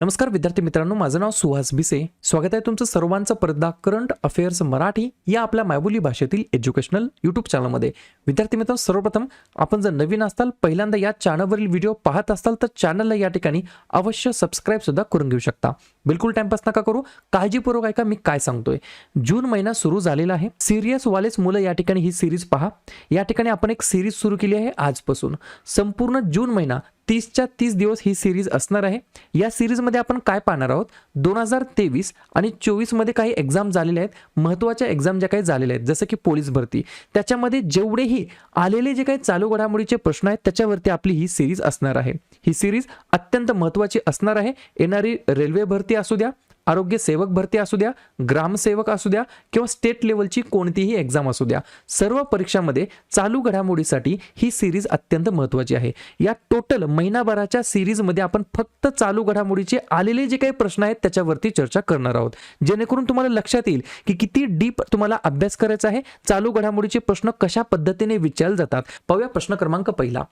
नमस्कार विद्यार्थी मित्रांनो माझं नाव सुहास भिसे. स्वागत आहे तुमचं सर्वांचं परदा करंट अफेअर्स मराठी या आपल्या मायबोली भाषेतील एज्युकेशनल यूट्यूब चॅनलमध्ये. विद्यार्थी मित्रांनो सर्वप्रथम आपण जर नवीन असताल पहिल्यांदा या चॅनलवरील व्हिडिओ पाहत असताल तर चॅनलला या ठिकाणी अवश्य सबस्क्राईब सुद्धा करून घेऊ शकता. बिलकुल टाइमपास नका करू. काळजीपूर्वक ऐका मी काय सांगतोय. जून महिना सुरू झालेला आहे. सिरियस वालेच मुलं या ठिकाणी ही सिरीज पहा. या ठिकाणी आपण एक सिरीज सुरू केली आहे आजपासून. संपूर्ण जून महिना तीसच्या तीस दिवस ही सिरीज असणार आहे. या सिरीजमध्ये आपण काय पाहणार आहोत? दोन हजार तेवीस आणि चोवीसमध्ये काही एक्झाम झालेल्या आहेत. महत्त्वाच्या एक्झाम ज्या काही झालेल्या आहेत जसं की पोलीस भरती. त्याच्यामध्ये जेवढेही आलेले जे काही चालू घडामोडीचे प्रश्न आहेत त्याच्यावरती आपली ही सिरीज असणार आहे. ही सिरीज अत्यंत महत्त्वाची असणार आहे. येणारी रेल्वे भरती असू द्या आरोग्य सेवक भरती असू द्या ग्रामसेवक असू द्या किंवा स्टेट लेवलची कोणतीही एक्झाम असू द्या सर्व परीक्षांमध्ये चालू घडामोडीसाठी ही सिरीज अत्यंत महत्त्वाची आहे. या टोटल महिनाभराच्या सिरीजमध्ये आपण फक्त चालू घडामोडीचे आलेले जे काही प्रश्न आहेत त्याच्यावरती चर्चा करणार आहोत. जेणेकरून तुम्हाला लक्षात येईल की किती डीप तुम्हाला अभ्यास करायचा आहे चालू घडामोडीचे प्रश्न कशा पद्धतीने विचारले जातात. पाहूया प्रश्न क्रमांक पहिला.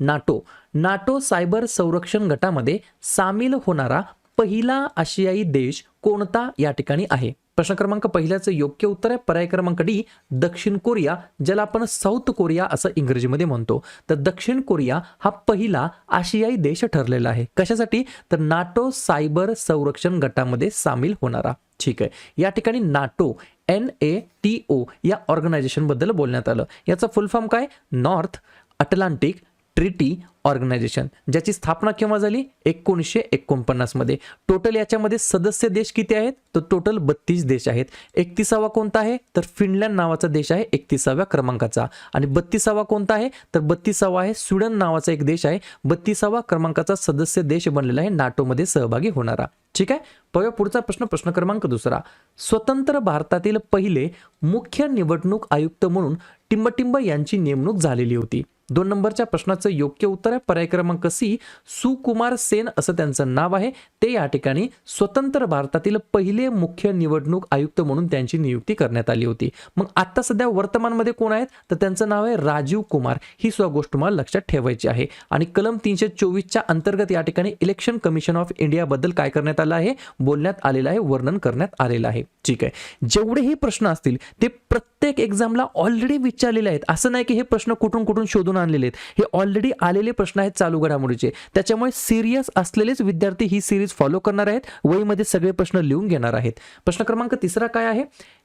नाटो. नाटो सायबर संरक्षण गटामध्ये सामील होणारा पहिला आशियाई देश कोणता या ठिकाणी आहे? प्रश्न क्रमांक पहिल्याचं योग्य उत्तर आहे. पर्याय क्रमांक डी दक्षिण कोरिया ज्याला आपण साऊथ कोरिया असं इंग्रजीमध्ये म्हणतो. तर दक्षिण कोरिया हा पहिला आशियाई देश ठरलेला आहे. कशासाठी? तर नाटो सायबर संरक्षण गटामध्ये सामील होणारा. ठीक आहे. या ठिकाणी NATO N A T O या ऑर्गनायझेशनबद्दल बोलण्यात आलं. याचा फुल फॉर्म काय? नॉर्थ अटलांटिक ट्रिटी ऑर्गनायझेशन ज्याची स्थापना केव्हा झाली? एकोणीसशे एकोणपन्नासमध्ये टोटल याच्यामध्ये सदस्य देश किती आहेत? तर टोटल बत्तीस देश आहेत. एकतीसावा कोणता आहे? तर फिनलँड नावाचा देश आहे एकतीसाव्या क्रमांकाचा. आणि बत्तीसावा कोणता आहे? तर बत्तीसावा आहे स्वीडन नावाचा एक देश आहे. बत्तीसावा क्रमांकाचा सदस्य देश बनलेला आहे नाटोमध्ये सहभागी होणारा. ठीक आहे? पाहूया पुढचा प्रश्न प्रश्न क्रमांक दुसरा. स्वतंत्र भारतातील पहिले मुख्य निवडणूक आयुक्त म्हणून टिंबटिंब यांची नेमणूक झालेली होती. दोन नंबरच्या प्रश्नाचं योग्य उत्तर आहे. पर्याय क्रमांक सी सुकुमार सेन असं त्यांचं नाव आहे. ते या ठिकाणी स्वतंत्र भारतातील पहिले मुख्य निवडणूक आयुक्त म्हणून त्यांची नियुक्ती करण्यात आली होती. मग आता सध्या वर्तमानमध्ये कोण आहेत? तर त्यांचं नाव आहे राजीव कुमार. ही सुद्धा गोष्ट तुम्हाला लक्षात ठेवायची आहे. आणि कलम तीनशे चोवीसच्या अंतर्गत या ठिकाणी इलेक्शन कमिशन ऑफ इंडिया बद्दल काय करण्यात आलं आहे? बोलण्यात आलेलं आहे वर्णन करण्यात आलेलं आहे. ठीक आहे. जेवढेही प्रश्न असतील ते प्रत्येक एक्झामला ऑलरेडी विचारलेले आहेत. असं नाही की हे प्रश्न कुठून कुठून शोधून आणलेले आहेत. हे ऑलरेडी आलेले प्रश्न आहेत चालू घडामोडीचे. त्याच्यामुळे सिरियस असलेलेच विद्यार्थी ही सिरीज फॉलो करणार आहेत. वहीमध्ये सगळे प्रश्न लिहून घेणार आहेत. प्रश्न क्रमांक तिसरा काय आहे?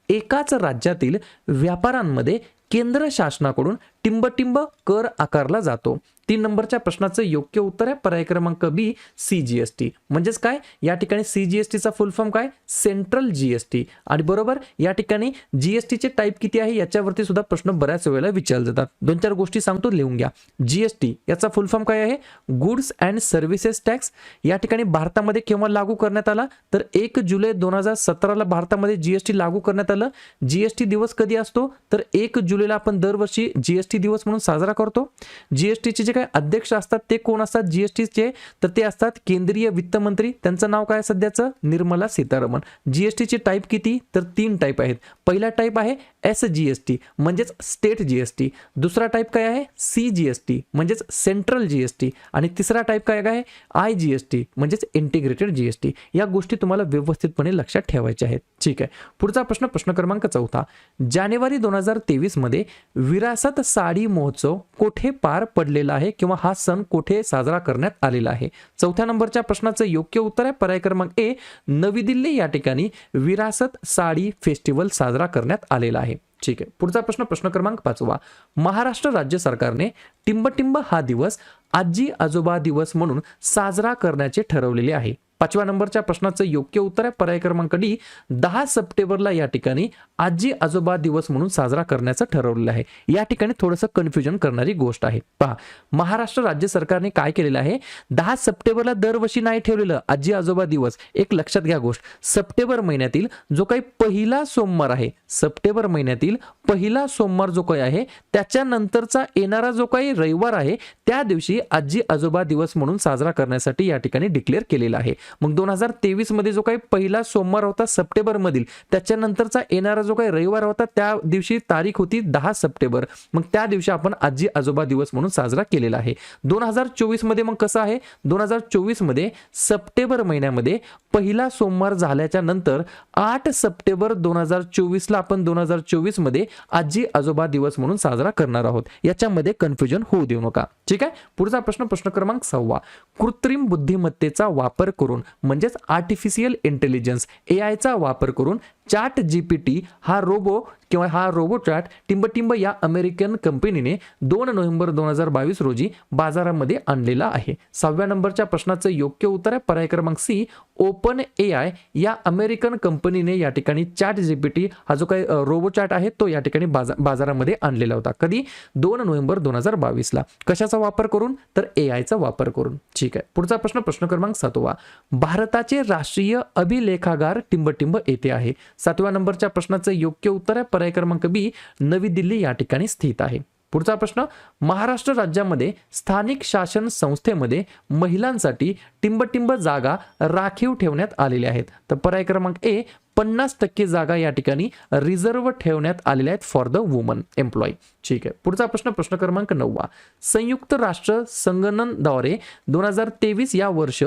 एकाच राज्यातील व्यापारांमध्ये केंद्र शासनाकडून टिंबटिंब कर आकारला जातो. तीन नंबरच्या प्रश्नाचं योग्य उत्तर आहे पर्याय क्रमांक B C G S T म्हणजेच काय? या ठिकाणी सी जी एस टीचा फुल फॉर्म काय? सेंट्रल जी एस टी आणि बरोबर या ठिकाणी जी एस टीचे टाईप किती आहे? याच्यावरती सुद्धा प्रश्न बऱ्याच वेळेला विचारले जातात. दोन चार गोष्टी सांगतो लिहून घ्या. जी एस टी याचा फुल फॉर्म काय आहे? गुड्स अँड सर्व्हिसेस टॅक्स या ठिकाणी भारतामध्ये केव्हा लागू करण्यात आला? तर एक जुलै दोन हजार सतराला भारतामध्ये जी एस टी लागू करण्यात आलं. जी एस टी दिवस कधी असतो? तर एक जुलैला आपण दरवर्षी जी एस जीएसटी दिवस म्हणून साजरा करतो जीएसटीचे जे काही अध्यक्ष असतात ते कोण असतात जीएसटीचे तर ते असतात केंद्रीय वित्तमंत्री त्यांचं नाव काय आहे सध्याचं निर्मला सीतारामन जीएसटीचे टाईप किती तर तीन टाईप आहेत पहिला टाईप आहे एस जी एस टी म्हणजेच स्टेट जी एस टी दुसरा टाईप काय आहे सी जी एस टी म्हणजेच सेंट्रल जी एस टी आणि तिसरा टाईप काय काय आहे आय जी एस टी म्हणजेच इंटिग्रेटेड जी एस टी या गोष्टी तुम्हाला व्यवस्थितपणे लक्षात ठेवायच्या आहेत ठीक आहे पुढचा प्रश्न प्रश्न क्रमांक चौथा जानेवारी दोन हजार तेवीसमध्ये विरासत साडी महोत्सव कोठे पार पडलेला आहे किंवा हा सण कोठे साजरा करण्यात आलेला आहे? चौथ्या नंबरच्या प्रश्नाचं योग्य उत्तर आहे. पर्याय क्रमांक ए नवी दिल्ली या ठिकाणी विरासत साडी फेस्टिवल साजरा करण्यात आलेला आहे. ठीक आहे. पुढचा प्रश्न प्रश्न क्रमांक पाचवा. महाराष्ट्र राज्य सरकारने टिंबटिंब हा दिवस आजी आजोबा दिवस म्हणून साजरा करण्याचे ठरवलेले आहे. पाचव्या नंबरच्या प्रश्नाचं योग्य उत्तर आहे. पर्याय क्रमांक डी दहा सप्टेंबरला या ठिकाणी आजी आजोबा दिवस म्हणून साजरा करण्याचं ठरवलेलं आहे. या ठिकाणी थोडंसं कन्फ्युजन करणारी गोष्ट आहे. पहा महाराष्ट्र राज्य सरकारने काय केलेलं आहे? दहा सप्टेंबरला दरवर्षी नाही ठेवलेलं आजी आजोबा दिवस. एक लक्षात घ्या गोष्ट. सप्टेंबर महिन्यातील जो काही पहिला सोमवार आहे सप्टेंबर महिन्यातील पहिला सोमवार जो काही आहे त्याच्यानंतरचा येणारा जो काही रविवार आहे त्या दिवशी आजी आजोबा दिवस म्हणून साजरा करण्यासाठी या ठिकाणी डिक्लेअर केलेला आहे. मग दोन हजार तेवीसमध्ये जो काही पहिला सोमवार होता सप्टेंबर मधील त्याच्यानंतरचा येणारा जो काही रविवार होता त्या दिवशी तारीख होती दहा सप्टेंबर. मग त्या दिवशी आपण आजी आजोबा दिवस म्हणून साजरा केलेला आहे. दोन हजार चोवीसमध्ये मग कसं आहे? दोन हजार चोवीसमध्ये सप्टेंबर महिन्यामध्ये पहिला सोमवार झाल्याच्यानंतर आठ सप्टेंबर दोन हजार चोवीसला आपण दोन हजार चोवीसमध्ये आजी आजोबा दिवस म्हणून साजरा करणार आहोत. याच्यामध्ये कन्फ्युजन होऊ देऊ नका. ठीक आहे? पुढचा प्रश्न प्रश्न क्रमांक सहावा. कृत्रिम बुद्धिमत्तेचा वापर करून म्हणजेच आर्टिफिशियल इंटेलिजन्स ए आयचा वापर करून चॅट जीपीटी हा रोबो किंवा हा रोबोट्रॅट टिंबटिंब या अमेरिकन कंपनीने दोन नोव्हेंबर दोन हजार बावीस रोजी बाजारामध्ये आणलेला आहे. सहाव्या नंबरच्या प्रश्नाचं योग्य उत्तर आहे. पर्याय क्रमांक सी ओपन ए आय या अमेरिकन कंपनीने या ठिकाणी चॅट जीपीटी हा जो काही रोबोचॅट आहे तो या ठिकाणी बाजा बाजारामध्ये आणलेला होता. कधी? दोन नोव्हेंबर दोन हजार बावीसला कशाचा वापर करून? तर ए आयचा वापर करून. ठीक आहे. पुढचा प्रश्न प्रश्न क्रमांक सातवा. भारताचे राष्ट्रीय अभिलेखागार टिंबटिंब येथे आहे. सातव्या नंबरच्या प्रश्नाचं योग्य उत्तर आहे. पर्याय क्रमांक बी नवी दिल्ली या ठिकाणी स्थित आहे. पुढचा प्रश्न महाराष्ट्र राज्यामध्ये स्थानिक शासन संस्थेमध्ये महिलांसाठी टिंबटिंब जागा राखीव ठेवण्यात आलेल्या आहेत. तर पर्याय क्रमांक ए पन्नास टक्के जागा या ठिकाणी रिझर्व्ह ठेवण्यात आलेल्या आहेत फॉर द वुमन एम्प्लॉय ठीक आहे. पुढचा प्रश्न प्रश्न क्रमांक नववा. संयुक्त राष्ट्र संगणनद्वारे दोन हजार तेवीस या वर्ष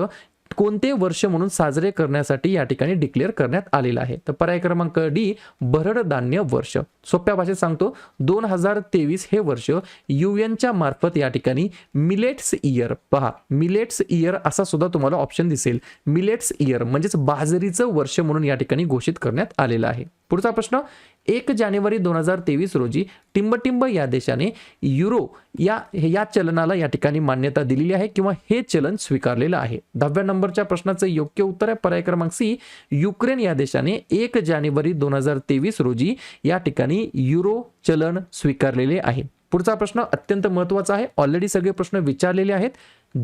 कोणते वर्ष म्हणून साजरे करण्यासाठी या ठिकाणी डिक्लेअर करण्यात आलेलं आहे? तर पर्याय क्रमांक डी भरड धान्य वर्ष. सोप्या भाषेत सांगतो दोन हजार तेवीस हे वर्ष युएनच्या मार्फत या ठिकाणी मिलेट्स इयर पहा मिलेट्स इयर असा सुद्धा तुम्हाला ऑप्शन दिसेल. मिलेट्स इयर म्हणजेच बाजरीचं वर्ष म्हणून या ठिकाणी घोषित करण्यात आलेलं आहे. पुढचा प्रश्न एक जानेवारी दोन हजार तेवीस रोजी टिंबटिंब या देशाने युरो या या चलनाला या ठिकाणी मान्यता दिलेली आहे किंवा हे चलन स्वीकारलेलं आहे. दहाव्या नंबरच्या प्रश्नाचं योग्य उत्तर आहे. पर्याय क्रमांक सी युक्रेन या देशाने एक जानेवारी दोन हजार तेवीस रोजी या ठिकाणी युरो चलन स्वीकारलेले आहे. पुढचा प्रश्न अत्यंत महत्त्वाचा आहे. ऑलरेडी सगळे प्रश्न विचारलेले आहेत.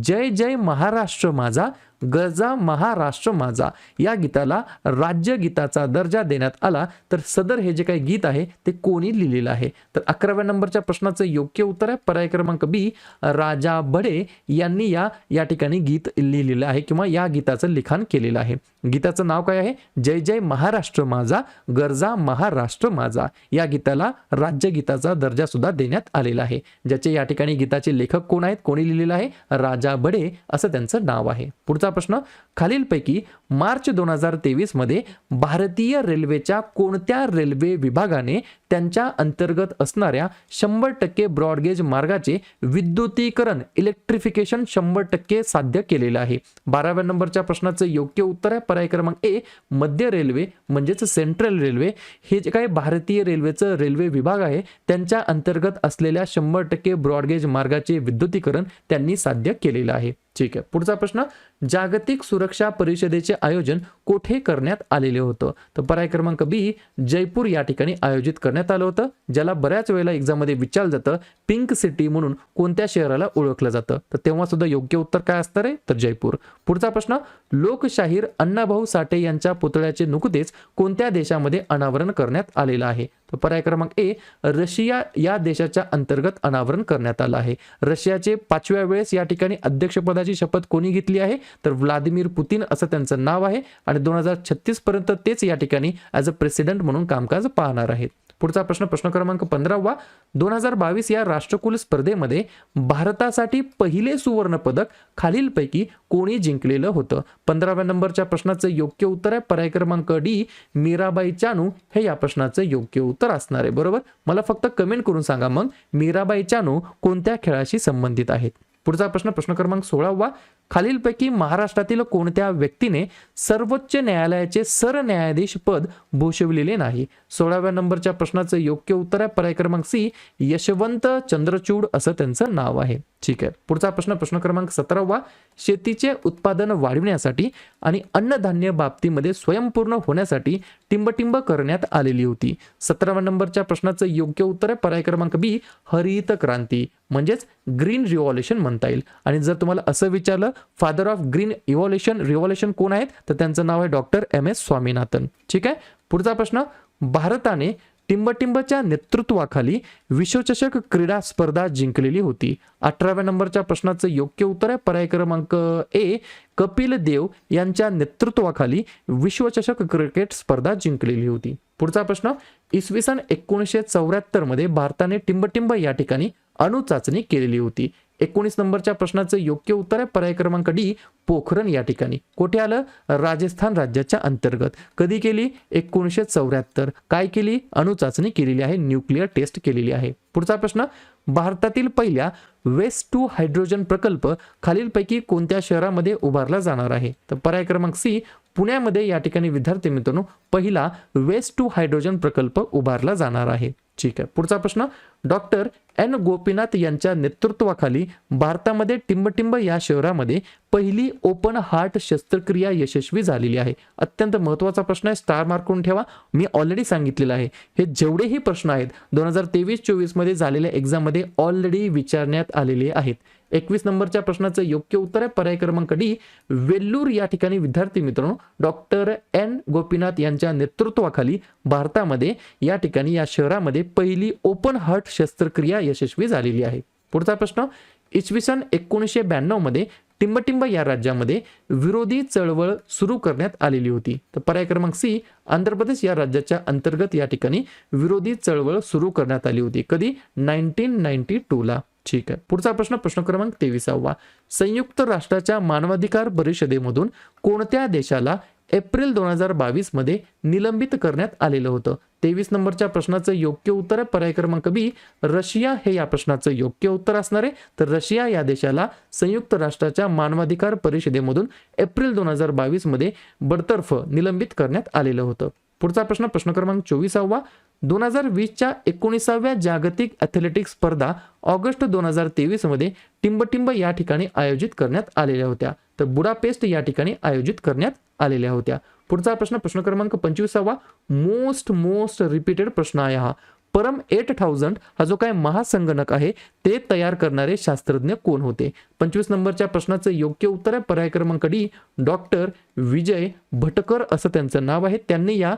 जय जय महाराष्ट्र माझा. गजा महाराष्ट्र माझा. या गीताला राज्यगीताचा दर्जा देण्यात आला. तर सदर हे जे काही गीत आहे ते कोणी लिहिलेलं आहे? तर अकराव्या नंबरच्या प्रश्नाचं योग्य उत्तर आहे. पर्याय क्रमांक बी राजा बडे यांनी या या ठिकाणी गीत लिहिलेलं आहे किंवा या गीताचं लिखाण केलेलं आहे. गीताचं नाव काय आहे? जय जय महाराष्ट्र माझा गरजा महाराष्ट्र माझा. या गीताला राज्यगीताचा दर्जा सुद्धा देण्यात आलेला आहे. ज्याचे या ठिकाणी गीताचे लेखक कोण आहेत? कोणी लिहिलेलं आहे? राजा बडे असं त्यांचं नाव आहे. पुढचा प्रश्न खालीलपैकी मार्च दोन हजार तेवीसमध्ये भारतीय रेल्वेच्या कोणत्या रेल्वे विभागाने त्यांच्या अंतर्गत असणाऱ्या शंभर टक्के ब्रॉडगेज मार्गाचे विद्युतीकरण इलेक्ट्रिफिकेशन शंभर टक्के साध्य केलेलं आहे? बाराव्या नंबरच्या प्रश्नाचं योग्य उत्तर आहे. पर्याय क्रमांक ए मध्य रेल्वे म्हणजेच सेंट्रल रेल्वे हे जे काही भारतीय रेल्वेचं रेल्वे विभाग आहे त्यांच्या अंतर्गत असलेल्या शंभर टक्के ब्रॉडगेज मार्गाचे विद्युतीकरण त्यांनी साध्य केलेलं आहे. ठीक आहे. पुढचा प्रश्न जागतिक सुरक्षा परिषदेचे आयोजन कोठे करण्यात आलेले होतं? तर पर्याय क्रमांक बी जयपूर या ठिकाणी आयोजित करण्यात आलं होतं ज्याला बऱ्याच वेळेला एक्झाममध्ये विचारलं जातं पिंक सिटी म्हणून कोणत्या शहराला ओळखलं जातं? तर तेव्हा सुद्धा योग्य उत्तर काय असणार आहे तर जयपूर. पुढचा प्रश्न लोकशाहीर अण्णाभाऊ साठे यांच्या पुतळ्याचे नुकतेच कोणत्या देशामध्ये अनावरण करण्यात आलेलं आहे? तर पर्याय क्रमांक ए रशिया या देशाच्या अंतर्गत अनावरण करण्यात आलं आहे. रशियाचे पाचव्या वेळेस या ठिकाणी अध्यक्षपदाची शपथ कोणी घेतली आहे? तर व्लादिमीर पुतीन असं त्यांचं नाव आहे. आणि दोन हजार छत्तीस पर्यंत तेच या ठिकाणी ॲज अ प्रेसिडेंट म्हणून कामकाज पाहणार आहेत. पुढचा प्रश्न प्रश्न क्रमांक पंधरावा. दोन हजार बावीस या राष्ट्रकुल स्पर्धेमध्ये भारतासाठी पहिले सुवर्ण पदक खालीलपैकी कोणी जिंकलेलं होतं? पंधराव्या नंबरच्या प्रश्नाचं योग्य उत्तर आहे. पर्याय क्रमांक डी मीराबाई चानू. हे या प्रश्नाचं योग्य उत्तर असणार आहे. बरोबर? मला फक्त कमेंट करून सांगा मग मीराबाई चानू कोणत्या खेळाशी संबंधित आहेत? पुढचा प्रश्न प्रश्न क्रमांक सोळावा. खालीलपैकी महाराष्ट्रातील कोणत्या व्यक्तीने सर्वोच्च न्यायालयाचे सरन्यायाधीश पद भूषविलेले नाही? सोळाव्या नंबरच्या प्रश्नाचं योग्य उत्तर आहे. पर्याय क्रमांक सी यशवंत चंद्रचूड असं त्यांचं नाव आहे. ठीक आहे. पुढचा प्रश्न प्रश्न क्रमांक सतरावा शेतीचे उत्पादन वाढविण्यासाठी आणि अन्नधान्य बाबतीमध्ये स्वयंपूर्ण होण्यासाठी टिंबटिंब करण्यात आलेली होती. सतराव्या नंबरच्या प्रश्नाचं योग्य उत्तर आहे. पर्याय क्रमांक बी हरित क्रांती म्हणजेच ग्रीन रिव्हॉल्युशन म्हणता येईल. आणि जर तुम्हाला असं विचारलं father of green evolution revolution कोण आहेत? तर त्यांचं नाव आहे डॉक्टर एम एस स्वामीनाथन. ठीक आहे? पुढचा प्रश्न भारताने टिंबटिंबच्या नेतृत्वाखाली विश्वचषक क्रीडा स्पर्धा जिंकलेली होती. अठराव्या नंबरच्या प्रश्नाचं योग्य उत्तर आहे. पर्याय क्रमांक ए कपिल देव यांच्या नेतृत्वाखाली विश्वचषक क्रिकेट स्पर्धा जिंकलेली होती. पुढचा प्रश्न इसवी सन एकोणीसशे चौऱ्याहत्तरमध्ये भारताने टिंबटिंब या ठिकाणी अणुचाचणी केलेली होती. एकोणीस नंबरच्या प्रश्नाचं योग्य उत्तर आहे. पर्याय क्रमांक डी पोखरण या ठिकाणी. कुठे आलं? राजस्थान राज्याच्या अंतर्गत. कधी केली? एकोणीसशे चौऱ्याहत्तर. काय केली? अणुचाचणी केलेली आहे. न्यूक्लिअर टेस्ट केलेली आहे. पुढचा प्रश्न भारतातील पहिल्या वेस्ट टू हायड्रोजन प्रकल्प खालीलपैकी कोणत्या शहरामध्ये उभारला जाणार आहे? तर पर्याय क्रमांक सी पुण्यामध्ये या ठिकाणी विद्यार्थी मित्रांनो पहिला वेस्ट टू हायड्रोजन प्रकल्प उभारला जाणार आहे. ठीक आहे. पुढचा प्रश्न डॉक्टर एन गोपीनाथ यांच्या नेतृत्वाखाली भारतामध्ये टिंबटिंब या शहरामध्ये पहिली ओपन हार्ट शस्त्रक्रिया यशस्वी झालेली आहे. अत्यंत महत्त्वाचा प्रश्न आहे स्टार मार्क करून ठेवा. मी ऑलरेडी सांगितलेलं आहे. हे जेवढेही प्रश्न आहेत दोन हजार तेवीस चोवीसमध्ये झालेल्या एक्झाममध्ये ऑलरेडी विचारण्यात आलेले आहेत. एकवीस नंबरच्या प्रश्नाचं योग्य उत्तर आहे. पर्याय क्रमांक डी वेल्लूर या ठिकाणी विद्यार्थी मित्रांनो डॉक्टर एन गोपीनाथ यांच्या नेतृत्वाखाली भारतामध्ये या ठिकाणी या शहरामध्ये पहिली ओपन हार्ट शस्त्रक्रिया यशस्वी झालेली आहे. पुढचा प्रश्न इसवी सन एकोणीसशे ब्याण्णवमध्ये टिंबटिंब या राज्यामध्ये विरोधी चळवळ सुरू करण्यात आलेली होती. तर पर्याय क्रमांक सी आंध्र प्रदेश या राज्याच्या अंतर्गत या ठिकाणी विरोधी चळवळ सुरू करण्यात आली होती. कधी? नाईन्टीन नाईन्टी टूला. ठीक आहे. पुढचा प्रश्न प्रश्न क्रमांक तेविसावा. संयुक्त राष्ट्राच्या मानवाधिकार परिषदेमधून कोणत्या देशाला एप्रिल दोन हजार बावीसमध्ये निलंबित करण्यात आलेलं होतं? तेवीस नंबरच्या प्रश्नाचं योग्य उत्तर आहे. पर्याय क्रमांक बी रशिया हे या प्रश्नाचं योग्य उत्तर असणार आहे. तर रशिया या देशाला संयुक्त राष्ट्राच्या मानवाधिकार परिषदेमधून एप्रिल दोन हजार बावीसमध्ये बडतर्फ निलंबित करण्यात आलेलं होतं. पुढचा प्रश्न प्रश्न क्रमांक चोवीसावा. दोन हजार वीसच्या एकोणीसाव्या जागतिक ॲथलेटिक्स स्पर्धा ऑगस्ट दोन हजार तेवीसमध्ये टिंबटिंब या ठिकाणी आयोजित करण्यात आलेल्या होत्या. तर बुडापेस्ट या ठिकाणी आयोजित करण्यात आलेल्या होत्या. पुढचा प्रश्न प्रश्न क्रमांक पंचवीसावा. मोस्ट मोस्ट रिपीटेड प्रश्न आहे हा. परम एट थाउजंड हा जो काय महासंगणक आहे ते तयार करणारे शास्त्रज्ञ कोण होते? पंचवीस नंबरच्या प्रश्नाचं योग्य उत्तर आहे. पर्याय क्रमांक डी डॉक्टर विजय भटकर असं त्यांचं नाव आहे. त्यांनी या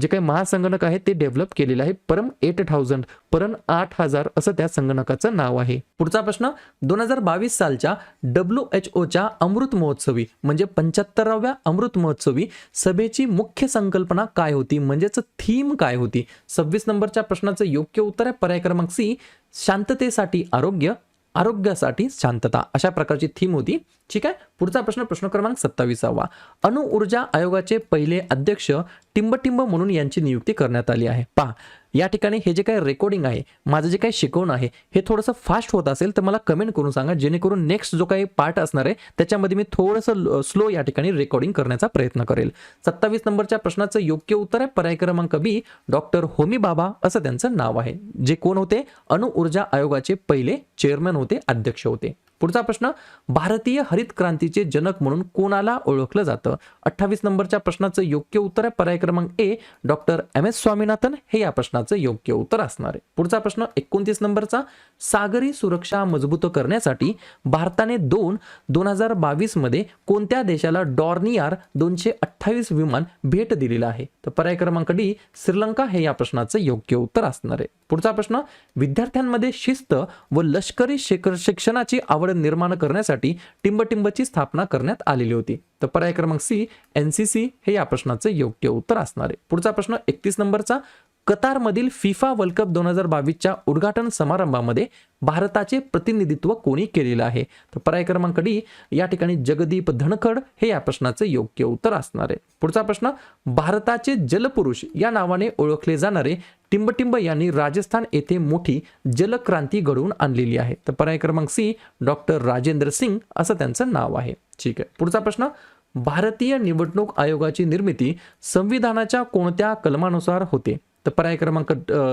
जे काही महासंगणक आहे ते डेव्हलप केलेलं आहे. परम एट थाउजंड परम आठ हजार असं त्या संगणकाचं नाव आहे. पुढचा प्रश्न दोन हजार बावीस सालच्या डब्ल्यू एच ओच्या अमृत महोत्सवी म्हणजे पंच्याहत्तराव्या अमृत महोत्सवी सभेची मुख्य संकल्पना काय होती? म्हणजेच थीम काय होती? सव्वीस नंबरच्या प्रश्नाचं योग्य उत्तर आहे. पर्याय क्रमांक सी शांततेसाठी आरोग्य आरोग्यासाठी शांतता. अशा प्रकारची थीम होती. ठीक आहे? पुढचा प्रश्न प्रश्न क्रमांक सत्तावीसावा. अणु ऊर्जा आयोगाचे पहिले अध्यक्ष टिंबटिंब म्हणून यांची नियुक्ती करण्यात आली आहे. पहा. या ठिकाणी हे जे काही रेकॉर्डिंग आहे माझं जे काही शिकवणं आहे हे थोडंसं फास्ट होत असेल तर मला कमेंट करून सांगा जेणेकरून नेक्स्ट जो काही पार्ट असणार आहे त्याच्यामध्ये मी थोडंसं स्लो या ठिकाणी रेकॉर्डिंग करण्याचा प्रयत्न करेल. सत्तावीस नंबरच्या प्रश्नाचं योग्य उत्तर आहे पर्याय क्रमांक बी डॉक्टर होमी बाबा असं त्यांचं नाव आहे. जे कोण होते? अणुऊर्जा आयोगाचे पहिले चेअरमॅन होते अध्यक्ष होते. पुढचा प्रश्न भारतीय हरित क्रांतीचे जनक म्हणून कोणाला ओळखलं जातं? अठ्ठावीस नंबरच्या प्रश्नाचं योग्य उत्तर आहे. पर्याय क्रमांक A doctor M S Swaminathan. हे या प्रश्नाचं योग्य उत्तर असणार आहे. पुढचा प्रश्न एकोणतीस नंबरचा. सागरी सुरक्षा मजबूत करण्यासाठी भारताने दोन दोन हजार बावीसमध्ये कोणत्या देशाला डॉर्नियार दोनशे अठ्ठावीस विमान भेट दिलेलं आहे? तर पर्याय क्रमांक डी श्रीलंका. हे या प्रश्नाचं योग्य उत्तर असणार आहे. पुढचा प्रश्न विद्यार्थ्यांमध्ये शिस्त व लष्करी शिक्षणाची आवड निर्माण करण्यासाठी टिंबटिंबची स्थापना करण्यात आलेली होती. तर पर्याय क्रमांक सी एन सी सी हे या प्रश्नाचं योग्य उत्तर असणार आहे. पुढचा प्रश्न एकतीस नंबरचा. कतारमधील फिफा वर्ल्ड कप दोन हजार बावीसच्या उद्घाटन समारंभामध्ये भारताचे प्रतिनिधित्व कोणी केलेलं आहे? तर पर्याय क्रमांक डी या ठिकाणी जगदीप धनखड हे या प्रश्नाचं योग्य उत्तर असणार आहे. पुढचा प्रश्न भारताचे जलपुरुष या नावाने ओळखले जाणारे टिंबटिंब यांनी राजस्थान येथे मोठी जलक्रांती घडवून आणलेली आहे. तर पर्याय क्रमांक सी डॉक्टर राजेंद्र सिंग असं त्यांचं नाव आहे. ठीक आहे. पुढचा प्रश्न भारतीय निवडणूक आयोगाची निर्मिती संविधानाच्या कोणत्या कलमानुसार होते? तर पर्याय क्रमांक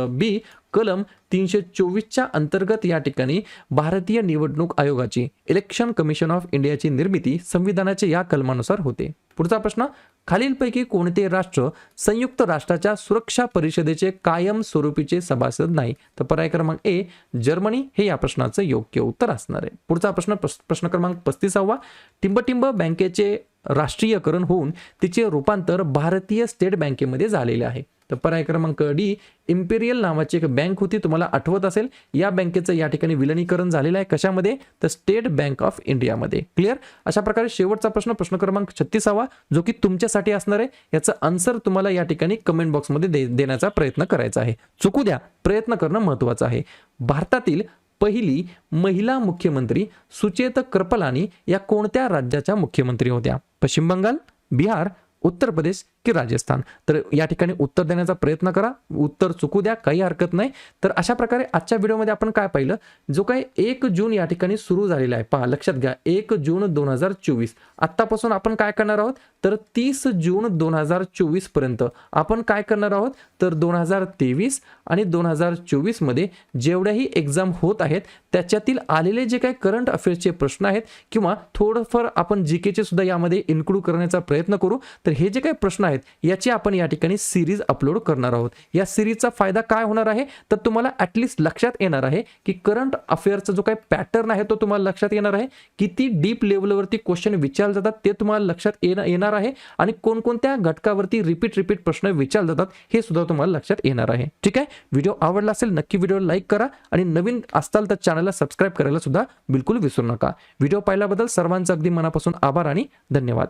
बी कलम तीनशे चोवीसच्या अंतर्गत या ठिकाणी भारतीय निवडणूक आयोगाची इलेक्शन कमिशन ऑफ इंडियाची निर्मिती संविधानाच्या या कलमानुसार होते. पुढचा प्रश्न खालीलपैकी कोणते राष्ट्र संयुक्त राष्ट्राच्या सुरक्षा परिषदेचे कायम स्वरूपीचे सभासद नाही? तर पर्याय क्रमांक ए जर्मनी. हे या प्रश्नाचं योग्य उत्तर असणार आहे. पुढचा प्रश्न प्रश्न क्रमांक पस्तीसावा. टिंबटिंब बँकेचे राष्ट्रीयकरण होऊन तिचे रूपांतर भारतीय स्टेट बँकेमध्ये झालेले आहे. तर पर्याय क्रमांक डी इम्पेरियल नावाची एक बँक होती तुम्हाला आठवत असेल. या बँकेचं या ठिकाणी विलनीकरण झालेलं आहे. कशामध्ये? तर स्टेट बँक ऑफ इंडियामध्ये क्लिअर अशा प्रकारे शेवटचा प्रश्न प्रश्न क्रमांक छत्तीसावा जो की तुमच्यासाठी असणार आहे याचं आन्सर तुम्हाला या ठिकाणी कमेंट बॉक्समध्ये दे देण्याचा प्रयत्न करायचा आहे. चुकू द्या. प्रयत्न करणं महत्त्वाचं आहे. भारतातील पहिली महिला मुख्यमंत्री सुचेत कृपलानी या कोणत्या राज्याच्या मुख्यमंत्री होत्या? पश्चिम बंगाल बिहार उत्तर प्रदेश की राजस्थान. तर या ठिकाणी उत्तर देण्याचा प्रयत्न करा. उत्तर चुकू द्या काही हरकत नाही. तर अशा प्रकारे आजच्या व्हिडिओमध्ये आपण काय पाहिलं? जो काही एक जून या ठिकाणी सुरू झालेला आहे. पहा लक्षात घ्या. एक जून दोन हजार चोवीस. आत्तापासून आपण काय करणार आहोत? तर तीस जून दोन हजार चोवीसपर्यंत आपण काय करणार आहोत? तर दोन हजार तेवीस आणि दोन हजार चोवीसमध्ये जेवढ्याही एक्झाम होत आहेत त्याच्यातील आलेले जे काही करंट अफेअर्सचे प्रश्न आहेत किंवा थोडंफार आपण जी केचे सुद्धा यामध्ये इन्क्लूड करण्याचा प्रयत्न करू. तर हे जे काही प्रश्न आहेत याची आपण या ठिकाणी सिरीज अपलोड करणार आहोत. या सिरीजचा फायदा काय होणार आहे? तर तुम्हाला ॲटलिस्ट लक्षात येणार आहे की करंट अफेअरचा जो काही पॅटर्न आहे तो तुम्हाला लक्षात येणार आहे. किती डीप लेवलवरती क्वेश्चन विचारले जातात ते तुम्हाला लक्षात येणार येणार आहे. आणि कोणकोणत्या घटकावरती रिपीट रिपीट प्रश्न विचारले जातात हे सुद्धा तुम्हाला लक्षात येणार आहे. ठीक आहे? व्हिडिओ आवडला असेल नक्की व्हिडिओ लाईक करा. आणि नवीन असताल तर चॅनलला सबस्क्राईब करायला सुद्धा बिलकुल विसरू नका. व्हिडिओ पाहिल्याबद्दल सर्वांचं अगदी मनापासून आभार आणि धन्यवाद.